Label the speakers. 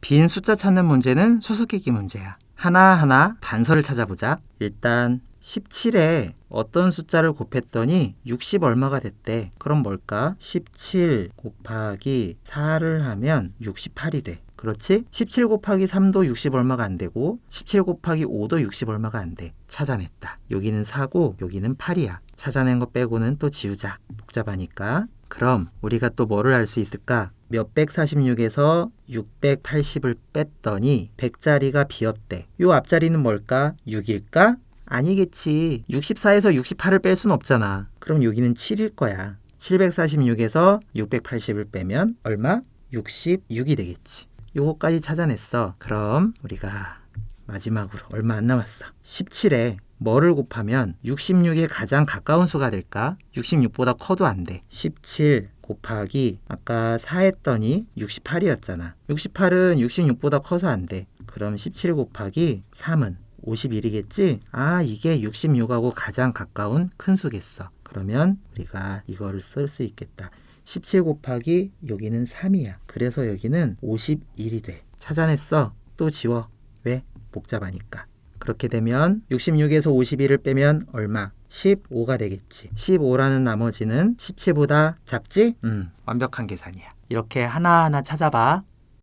Speaker 1: 빈 숫자 찾는 문제는 수수께끼 문제야. 하나하나 단서를 찾아보자. 일단 17에 어떤 숫자를 곱했더니 60 얼마가 됐대. 그럼 뭘까? 17 곱하기 4를 하면 68이 돼. 그렇지? 17 곱하기 3도 60 얼마가 안 되고 17 곱하기 5도 60 얼마가 안 돼. 찾아냈다. 여기는 4고 여기는 8이야. 찾아낸 거 빼고는 또 지우자. 복잡하니까. 그럼 우리가 또 뭐를 알 수 있을까? 몇백 46에서 680을 뺐더니 100자리가 비었대. 요 앞자리는 뭘까? 6일까? 아니겠지. 64에서 68을 뺄 순 없잖아. 그럼 여기는 7일 거야. 746에서 680을 빼면 얼마? 66이 되겠지. 요거까지 찾아냈어. 그럼 우리가 마지막으로 얼마 안 남았어. 17에 뭐를 곱하면 66에 가장 가까운 수가 될까? 66보다 커도 안 돼. 17 곱하기 아까 4 했더니 68이었잖아. 68은 66보다 커서 안 돼. 그럼 17 곱하기 3은 51이겠지? 아, 이게 66하고 가장 가까운 큰 수겠어. 그러면 우리가 이거를 쓸 수 있겠다. 17 곱하기 여기는 3이야. 그래서 여기는 51이 돼. 찾아냈어. 또 지워. 왜? 복잡하니까. 그렇게 되면 66에서 51을 빼면 얼마? 15가 되겠지. 15라는 나머지는 17보다 작지? 음, 완벽한 계산이야. 이렇게 하나하나 찾아봐.